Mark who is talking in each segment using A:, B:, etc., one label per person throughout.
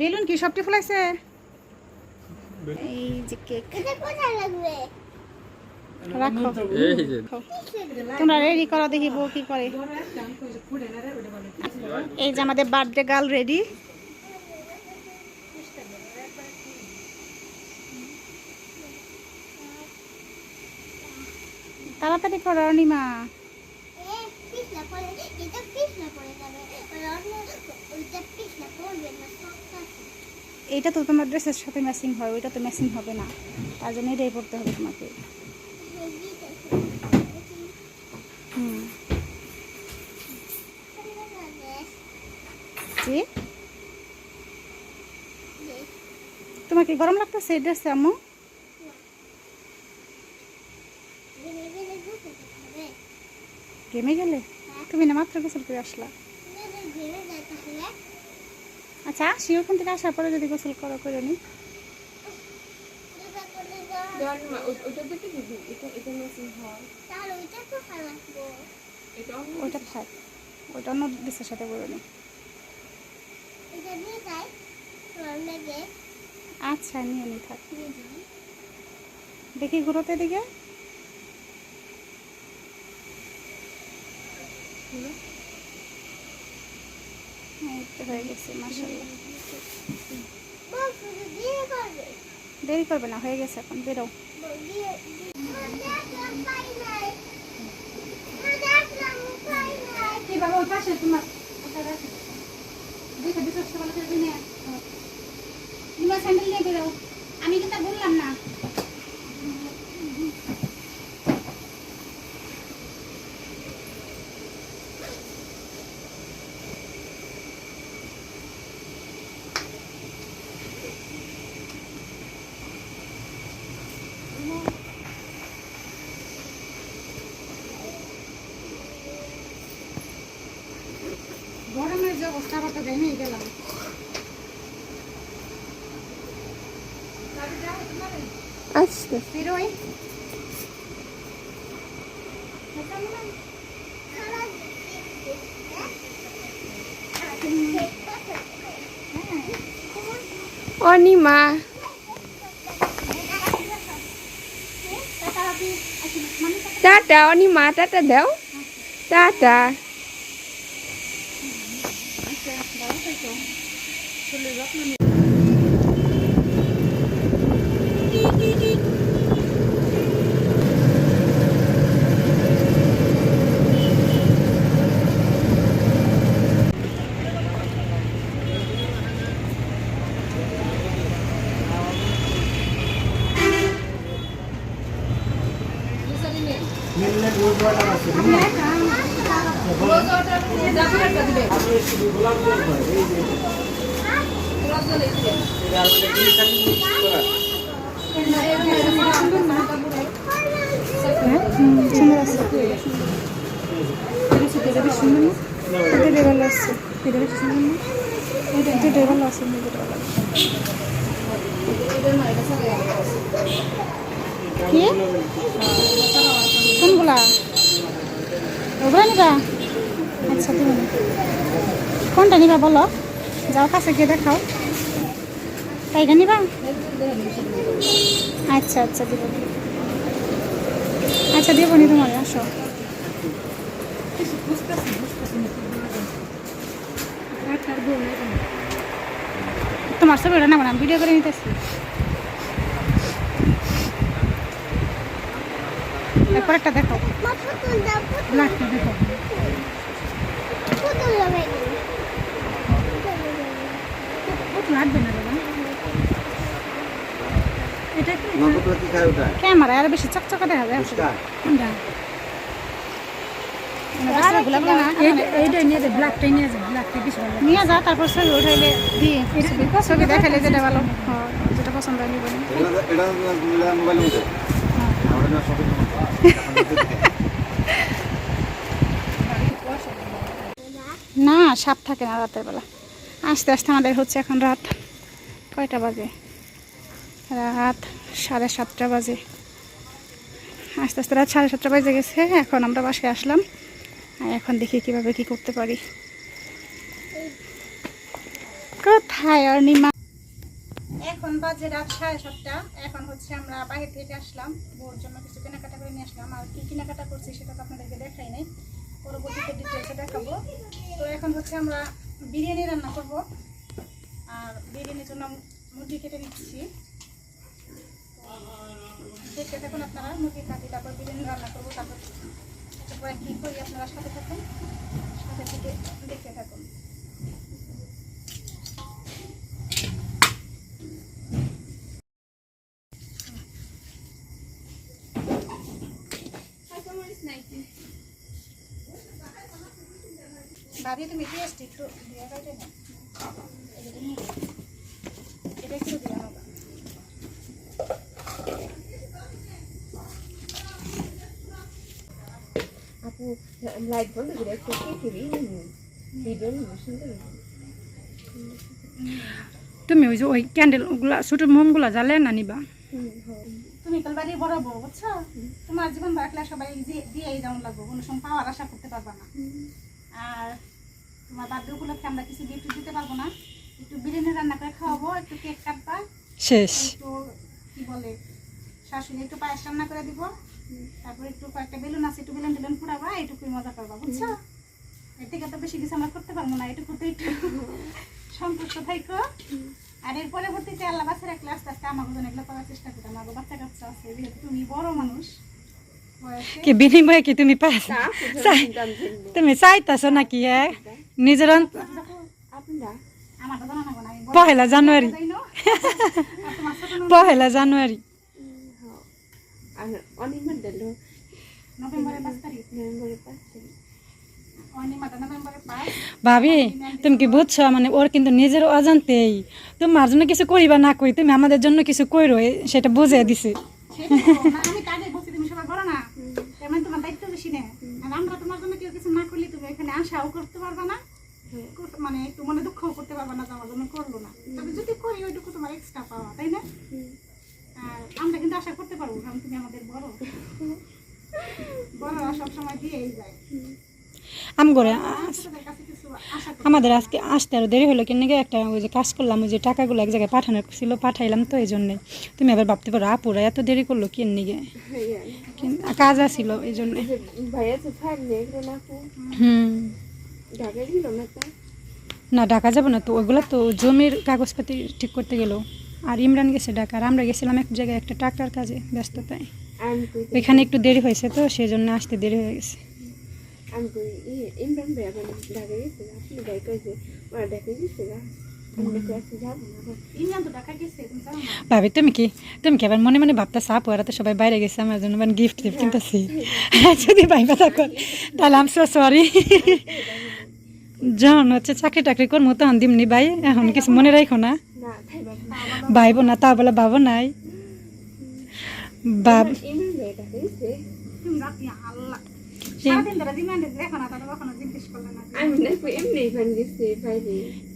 A: Balloon কি সবটি ফুলাইছে? এই যে কেক।
B: এটা কোথায় লাগবে?
A: রাখো।
C: এই
A: তোমরা রেডি করো দেখি বউ কি করে। এই যে আমাদের বার্থডে গার্ল রেডি তাড়াতাড়ি করো অনিমা।
B: পড়ে এটা পড়ে যাবে।
A: এইটা তো তোমার ড্রেসের সাথে ম্যাচিং হয় ওইটা তো ম্যাচিং হবে না। তার জন্য এটাই পড়তে হবে তোমাকে। হুম। জি? তোমার কি গরম লাগতেছে এই ড্রেসে আম্মু? গেমে গেলে তুমি না মাত্র গোসল করে আসলা? আচ্ছা আসি ওখান থেকে আসার পরে যদি গোসল করো করে নি ওইটা থাক ওইটা অন্য ড্রেসের সাথে করে নি আচ্ছা নিয়ে নি থাক। দেখি ঘুরোতে দিকে হয়ে গেছে মাসাল্লাহ দেরি করবে না হয়ে গেছে এখন বেরো কি বাবা ওই পাশে তোমার দেখে বিশ্বাস ভালো করে নিয়ে তোমার স্যান্ডেল নিয়ে বেরো আমি কিন্তু আর বললাম না গরমের যে অবস্থা আবার তো ঘেমে গেলাম
D: আস্তে
A: বেরোই
D: অনিমা টাটা অনিমা টাটা দাও টাটা
A: থেকো শরীরের যত্ন সুন্দর আছে এটা বেশ সুন্দর না এটা ভালো আছে এটা বেশ সুন্দর আচ্ছা তুমি। কোনটা নিবা বলো যাও কাছে গিয়ে দেখাও তাইটা নিবা আচ্ছা আচ্ছা দিব। আচ্ছা দিব নি তোমার আসো। তোমার ওটা নেব না ভিডিও করে নিতেছি। এরপর একটা দেখো। ব্ল্যাকটা দেখো। লাগবে না। এটা একটু
C: নগদরা কি খায় ওটা?
A: ক্যামেরা আর বেশি চকচকা দেখা যায়।
C: ফুচকা?
A: মানে বেশি গোলাপ না, নিয়ে যা তারপর ছবি উঠাইলে দিয়ে ছবি দেখাইলে যেটা ভালো। যেটা পছন্দ হয় নিবো নি।
C: এটা এটা নিলে মোবাইল মধ্যে আমরা না শপিং
A: না সাপ থাকে না রাতের বেলা। আস্তে আস্তে আমাদের হচ্ছে এখন রাত কয়টা বাজে? রাত সাড়ে সাতটা বাজে। আস্তে আস্তে রাত সাড়ে সাতটা বাজে গেছে, এখন আমরা বাসায় আসলাম। আর এখন দেখি কীভাবে কি করতে পারি। কোথায় অর্ণিমা এখন বাজে রাত সাড়ে সাতটা। এখন হচ্ছে আমরা বাইরে থেকে আসলাম। বউর জন্য কিছু কেনাকাটা করে নিয়ে আসলাম। আর কি কেনাকাটা করছি সেটা তো আপনাদেরকে দেখাই নাই। পরবর্তীতে ডিটেলসে দেখাবো। তো এখন হচ্ছে আমরা বিরিয়ানি রান্না করব। আর বিরিয়ানির জন্য মুরগি কেটে নিচ্ছি। দেখতে থাকুন আপনারা, মুরগি কাটি তারপর বিরিয়ানি রান্না করব, তারপর তারপরে কী করি আপনারা সাথে থাকুন, সাথে থেকে দেখতে থাকুন। ভাবি তুমি আসছি, একটু দিয়ে কাটে না এটা নিয়ে নাও। এটা একটু দিয়ে নেব
D: আপু লাইট বন্ধ করে একটু সুন্দর
A: তুমি ওই যে ওই ক্যান্ডেলগুলা ছোটো মোমগুলা জ্বালে না নিবা? তুমি কাল বাড়ি বড় বউ বুঝছ? তোমার জীবন বাকলে সবাই দিয়ে- যেমন লাগবো কোনো সময় পাওয়ার আশা করতে পারবা না। আর তোমার বার্থডে উপলক্ষে আমরা কিছু গিফট দিতে পারব না। একটু বিরিয়ানি রান্না করে খাওয়াবো একটু কেক কাটবা
E: শেষ।
A: একটু কি বলে শাশুড়ি একটু পায়েস রান্না করে দিব। তারপর একটু কয়েকটা বেলুন আছে একটু বেলুন টেলুন ফুরাবা এইটুকুই মজা করবা বুঝছ? এর থেকে তো বেশি কিছু আমরা করতে পারব না এটুকুতে একটু সন্তুষ্ট থাইকো। আর এর পরবর্তীতে আল্লাহ বাচ্চা রাখলে আস্তে আস্তে আমাকে যেন এগুলো করার চেষ্টা করতাম আমাকে বাচ্চা কাচ্চা আছে যেহেতু তুমি বড় মানুষ
E: কি বিনিময়ে কি তুমি পাস?
D: জন্য
E: তুমি চাইতাছো নাকি হ্যাঁ নিজের পহেলা জানুয়ারি। পহেলা জানুয়ারি।
D: আর অনেক দিল
A: নভেম্বরের পাঁচ তারিখ।
D: নভেম্বরের পাঁচ তারিখ।
A: অনিমাটা নভেম্বরের পাঁচ।
E: ভাবি তুমি কি বুঝছ? মানে ওর কিন্তু নিজের অজান্তেই। তোমার জন্য কিছু করিবা না করি তুমি আমাদের জন্য কিছু কইরো এ- সেটা বুঝে দিছে।
A: সেটাই তো। না, আমি কাজে বসে তুমি সবাই বলো না। মানে তোমার দায়িত্ব বেশি নেই আর আমরা তোমার জন্য কেউ কিছু না করলে তুমি এখানে আশাও করতে পারবে না। কর- মানে একটু মনে দুঃখও করতে পারবে না যে আমার জন্য করল না। তবে যদি করি ওইটুকু তোমার এক্সট্রা পাওয়া তাই না? আমরা কিন্তু আশা করতে পারব কারণ তুমি আমাদের বড়। বড়রা সবসময় দিয়েই যায়।
E: আম করে
A: ছোটদের কাছে কিছু আশা করতে
E: আমাদের আজকে আসতে আরও দেরি হলো কিন্তু একটা ওই যে কাজ করলাম ওই যে টাকাগুলো এক জায়গায় পাঠানোর ছিল পাঠাইলাম তো এই জন্যে। তুমি আবার ভাবতে পারো আপুরা এত দেরি করল কি নিগে কাজ আসছিল এই জন্যে। হুম।
D: না
E: ঢাকা যাব না তো ওইগুলো তো জমির কাগজপাতি ঠিক করতে গেল। আর ইমরান গেছে ঢাকা আর আমরা গেছিলাম এক জায়গায় একটা ট্রাক্টর কাজে ব্যস্ততায়। ওইখানে একটু দেরি হয়েছে তো সেই জন্য আসতে দেরি হয়ে গেছে। ভাবি তুমি কি তুমি কি আবার মনে মনে ভাবতেছ সাপ ওরা তো সবাই বাইরে গেছে আমার জন্য মানে গিফট টিফট কিনতেছি। যদি ভাইবা থাকো তাহলে আমি সরি যখন হচ্ছে চাকরি টাকরি করব তখন দিমনি ভাই এখন কিছু মনে রাখো না। ভাইবো না, তা বলে ভাবো নাই। বাব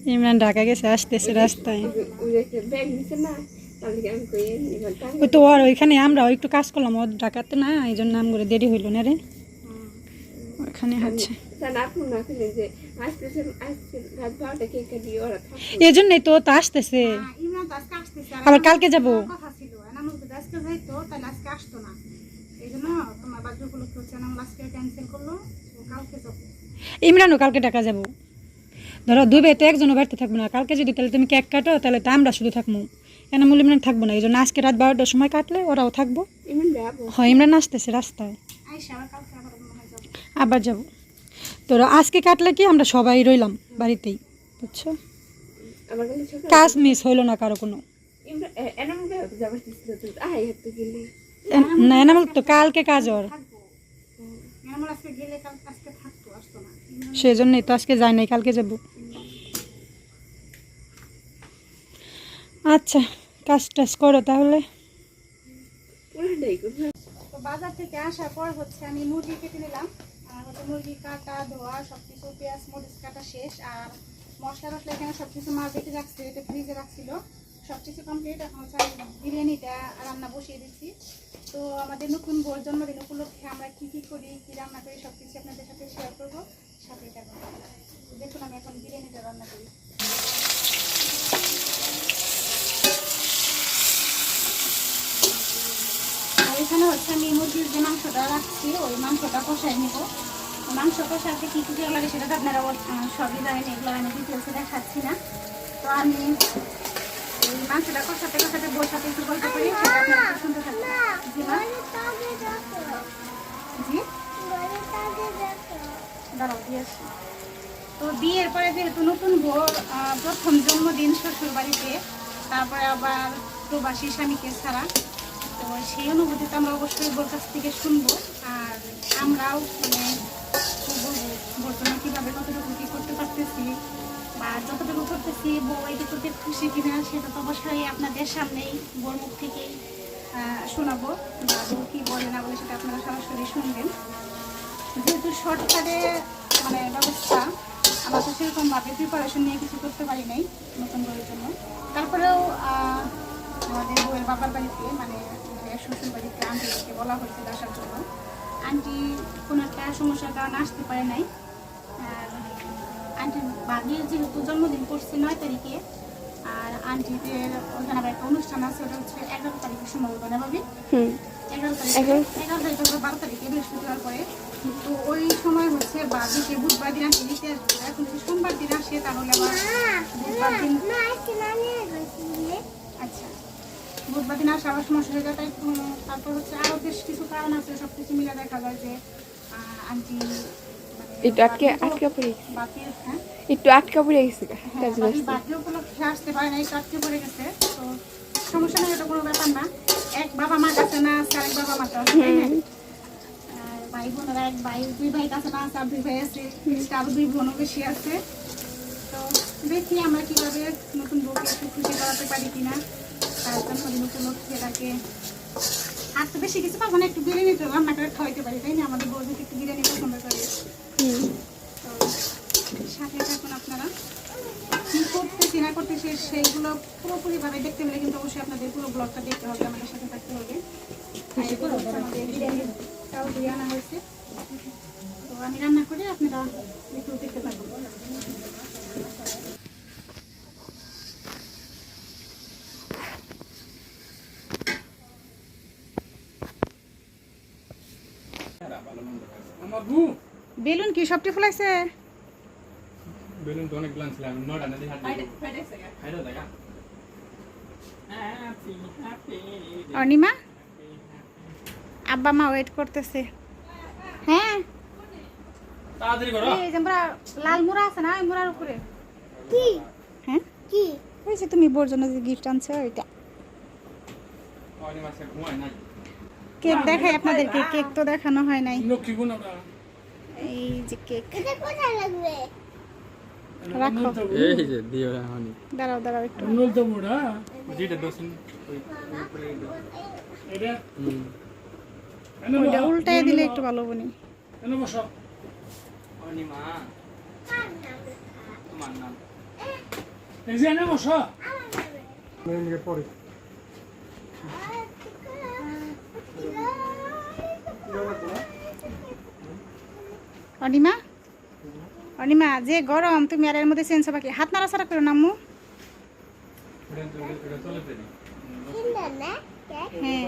D: ইমরান ঢাকা গেছে,
E: আসতেছে রাস্তায়।
D: ওই-
E: তো ওর ওইখানে আমরা একটু কাজ করলাম ওর ঢাকাতে না, এই জন্য নাম করে দেরি হইল না রে। ওখানে হচ্ছে।
D: স্যার আপু না শুনে যে আজকে আজকে রাত বারোটা কেক কাটি ওরা থাকতো
E: এই জন্যই তো তো আসতেছে।
A: হ্যাঁ,
E: আবার কালকে যাব। ইমরানও কালকে টাকা যাব। ধরো ভাই তো একজনও বাড়িতে থাকব না। কালকে যদি তাহলে তুমি কেক কাটো তাহলে তো আমরা শুধু থাকব। এনামুল ইমরান থাকব না। এই জন্য আজকে রাত বারোটার সময় কাটলে ওরাও থাকব। হয় ইমরান আসতেছে রাস্তায়।
A: আবার কালকে আবার যাব।
E: তোরা আজকে কাটলে কি আমরা সবাই রইলাম বাড়িতেই বুঝছ?
D: আমার কাছে ছোট
E: কাজ মিস হইল না কারও কোনো। না এনামুল তো কালকে কাজ ওর।
A: থাকব এনামুল আজকে গেলে কালকে আজকে থাকতো আসতো না। ইমরান
E: সেই জন্যই তো আজকে যাই নাই কালকে যাব। আচ্ছা কাজ টাজ করো তাহলে।
A: বাজার থেকে আসার পর হচ্ছে আমি মুরগি কেটে নিলাম। মুরগি কাটা, ধোয়া সব কিছু পেঁয়াজ, মরিচ কাটা শেষ। আর মশলা টসলা এখানে সব কিছু মাছ রেখে রাখছিল, এটা ফ্রিজে রাখছিল। সব কিছু কমপ্লিট এখন হচ্ছে বিরিয়ানিটা রান্না বসিয়ে দিচ্ছি। তো আমাদের নতুন বোর জন্মদিন উপলক্ষে আমরা কী কী করি, কী রান্না করি সব কিছু আপনাদের সাথে শেয়ার করব। সাথে থাকব দেখুন, আমি এখন বিরিয়ানিটা রান্না করি। এখানে হচ্ছে আমি মুরগির যে মাংসটা রাখছি, ওই মাংসটা কষাই নেব। মাংস কষাতে কী কী দেওয়া লাগে সেটা তো আপনারা সবই জানেন এগুলো আমি ডিটেলসে দেখাচ্ছি না। তো আমি এই মাংসটা কষাতে কষাতে বসাতে একটু গল্প করি সেটা আপনারা একটু শুনতে থাকবেন জি মা। দাঁড়াও দিয়ে আসি। তো বিয়ের পরে যেহেতু নতুন বউ প্রথম জন্মদিন শ্বশুর বাড়িতে তারপরে আবার প্রবাসী স্বামীকে ছাড়া তো সেই অনুভূতি তো আমরা অবশ্যই বোর কাছ থেকে শুনব। আর আমরাও মানে বোর জন্য কীভাবে কতটুকু কী করতে পারতেছি বা যতটুকু করতেছি, বউ এইটুকুতে খুশি কিনা সেটা তো অবশ্যই আপনাদের সামনেই বোর মুখ থেকেই শোনাবো। বা বউ কী বলে না বলে সেটা আপনারা সরাসরি শুনবেন। যেহেতু শর্টকাটে মানে ব্যবস্থা, আমরা তো সেরকমভাবে প্রিপারেশন নিয়ে কিছু করতে পারি নাই নতুন বইয়ের জন্য। তারপরেও আমাদের বউয়ের বাবার বাড়িতে মানে শ্বশুর বাড়িতে আন্টিকে বলা হয়েছিল আসার জন্য। আন্টি কোনো একটা সমস্যার কারণে আসতে পারে নাই। বাড়ির যেহেতু জন্মদিন করছে নয় তারিখে আর আন্টিদের ওখানে আবার একটা অনুষ্ঠান আছে ওটা হচ্ছে এগারো তারিখে সম্ভবত না ভাবি। এগারো তারিখে
D: এগারো।
A: তারিখ বারো তারিখে বৃহস্পতিবার পরে। তো ওই সময় হচ্ছে বুধবার দিন আসে নিতে আসবে। এখন যদি সোমবার দিন আসে তাহলে আবার বুধবার দিন আচ্ছা। বুধবার দিন আসে আবার সমস্যা হয়ে যায় তাই তারপর হচ্ছে আরও বেশ কিছু কারণ আছে সব কিছু মিলে দেখা যায় যে আন্টি
D: একটু আটকে আটকে পড়ে
A: হ্যাঁ?
D: একটু আটকা পড়ে গেছে গা,
A: হ্যাঁ,
D: জন্য
A: আসতে পারে নাই কাটতে পড়ে গেছে। তো সমস্যা নেই এটা কোনো ব্যাপার না। এক বাবা মা কাছে না আছে আরেক বাবা মা কাছে না? ভাই বোনেরা এক ভাই দুই ভাই কাছে না আছে আর দুই ভাই আছে extra দুই বোনও বেশি আছে। তো দেখি আমরা কীভাবে নতুন বউকে একটু খুশি করাতে পারি কিনা। তার জন্মদিন উপলক্ষে তাকে আর তো বেশি কিছু পাবো না, একটু বিরিয়ানি তো রান্না করে খাওয়াইতে পারি, তাই না? আমাদের বউ একটু বিরিয়ানি পছন্দ করে। তো সাথে থাকুন আপনারা। কি করতেছি, না করতেছি, সেইগুলো পুরোপুরিভাবে দেখতে হলে কিন্তু অবশ্যই আপনাদের পুরো ব্লগটা দেখতে হবে, আমাদের সাথে থাকতে হবে। আমাদের বিরিয়ানির চাল দিয়ে আনা হয়েছে। তো আমি রান্না করে আপনারা একটু দেখতে থাকুন বেলুন কি সবটি ফুলাইছে?
F: বেলুন তো অনেক ছিল আমি নটা হাত
A: অনিমা? আব্বা মা ওয়েট করতেছে। হ্যাঁ?
F: তাড়াতাড়ি করো।
A: এই যে আমরা লাল মুড়া আছে না ওই মুড়ার উপরে।
B: কি?
A: হ্যাঁ?
B: কি?
A: যে তুমি বোর জন্য যে গিফট আনছো ওইটা।
F: অনি মাসে ঘুমায় নাই।
A: কেক দেখাই আপনাদেরকে কেক তো দেখানো হয় নাই।
F: লক্ষ্মী গুণ আমরা
A: এই যে কেক
B: এটা কোথায় লাগবে
A: রাখো
F: এই যে দিও হানি
A: দাঁড়াও দাঁড়াও একটু
C: নলতে মোড়া
F: যেটা দোসন
C: এটা
F: হুম
C: এনে
A: উল্টায় দিলে একটু ভালো বনি
C: এনে বসো
F: অনি মা তোমার নাম
C: এই যে এনে বসো পরে
A: অনিমা? অনিমা যে গরম তুমি আর এর মধ্যে চেঞ্জ হবা কি? হাত নাড়াচাড়া করো না আম্মু। হ্যাঁ।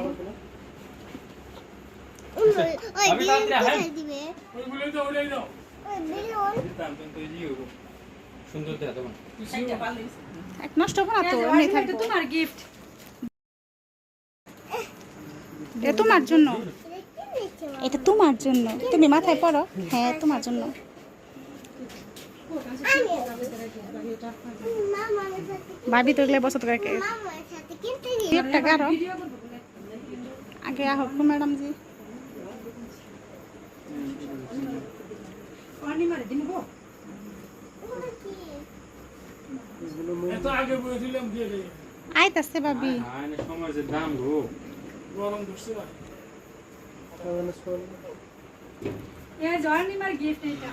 F: ইয়ে
A: নষ্ট হব না তো
E: তোমার গিফট
A: তোমার জন্য।
B: এটা
A: তোমার জন্য তুমি মাথায় পড়ো হ্যাঁ তোমার জন্য ভাবি তো বসত করে আগে আহ ম্যাডাম জি আইতাছে ভাবি
F: হ্যাঁ সময় যে দাম গো
C: গরম ধরছে
E: এ জয়নিমার গিফট এটা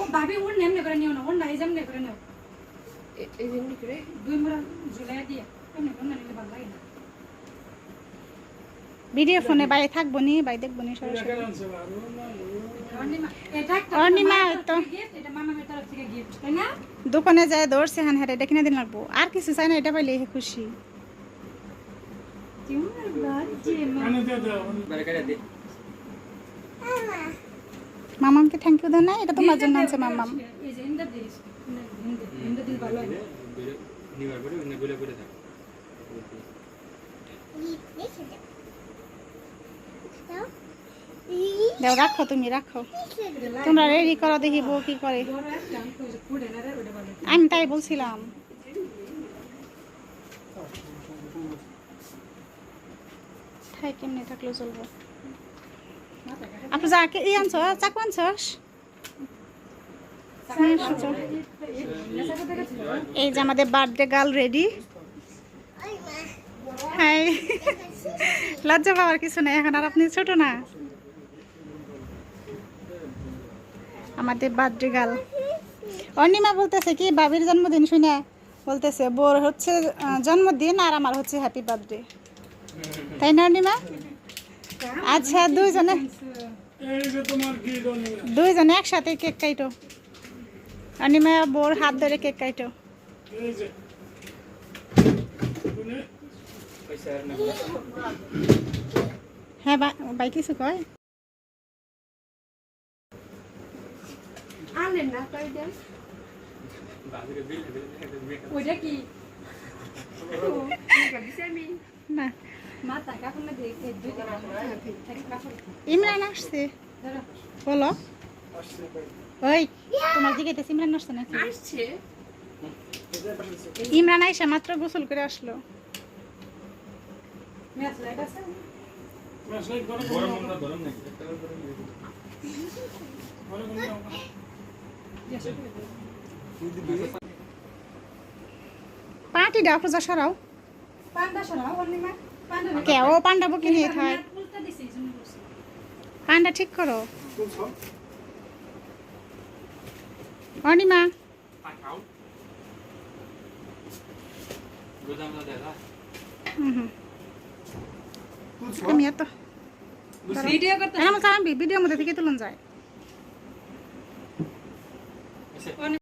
E: ও ভাবি ওর নেমনে করে নিও না ওর নাই করে নাও।
D: এই জন্য করে?
E: দুই মোড়া ঝুলাই দিয়ে এমনি করে নিলে ভালো লাগে না।
A: ভিডিও ফোনে বাই থাকব নি বাই দেখব নি সরাসরি। তো। দোকানে যায় দৌড়ছে হ্যান হ্যাঁ এটা কিনে দিন লাগবো। আর কিছু চাই না এটা পাইলে খুশি। মামামকে থ্যাংক ইউ দেন না, এটা তোমার জন্য আছে মামাম।
B: দাও,
A: রাখো তুমি, রাখো। তোমরা রেডি করো দেখি বউ কি করে। আমি তাই বলছিলাম। ঠাই কেমনি থাকলেও চলবো? আপনি যা কে ই আনছ চাকু আনছস? এই যে আমাদের বার্থডে গার্ল রেডি হাই। লজ্জা পাওয়ার কিছু নেই এখন আর আপনি ছোট না। আমাদের বার্থডে গার্ল অনিমা বলতেছে কি বাবির জন্মদিন শুনে বলতেছে বোর হচ্ছে জন্মদিন আর আমার হচ্ছে হ্যাপি বার্থডে তাই না অনিমা? আচ্ছা দুইজনে দুইজনে একসাথে কেক কাইটো অনিমা বোর হাত ধরে কেক কাইটো হ্যাঁ বা- বাই কিছু কয়?
D: আনলেন না তাই দেন?
E: ওইটা কি?
A: না।
E: দুই
A: ইমরান আসছে। বলো। ওই তোমার দিকে তো ইমরান আসছে নাকি?
D: আসছে।
A: ইমরান আইসা মাত্র গোসল করে আসলো।
E: ম্যাচ লাইট আছে?
F: গরম না গরম নাকি একটা গরম নাকি
A: পার্টি ডাও পূজা সরাও।
E: পান্ডা সরাও পান্ডা
A: কে? ও পান্ডা বুকি নিয়ে
E: বলছি।
A: পান্ডা ঠিক করো। অনিমা। আমি এত
E: ভিডিও করতে
A: ভিডিওর মধ্যে থেকে তুলন যায়।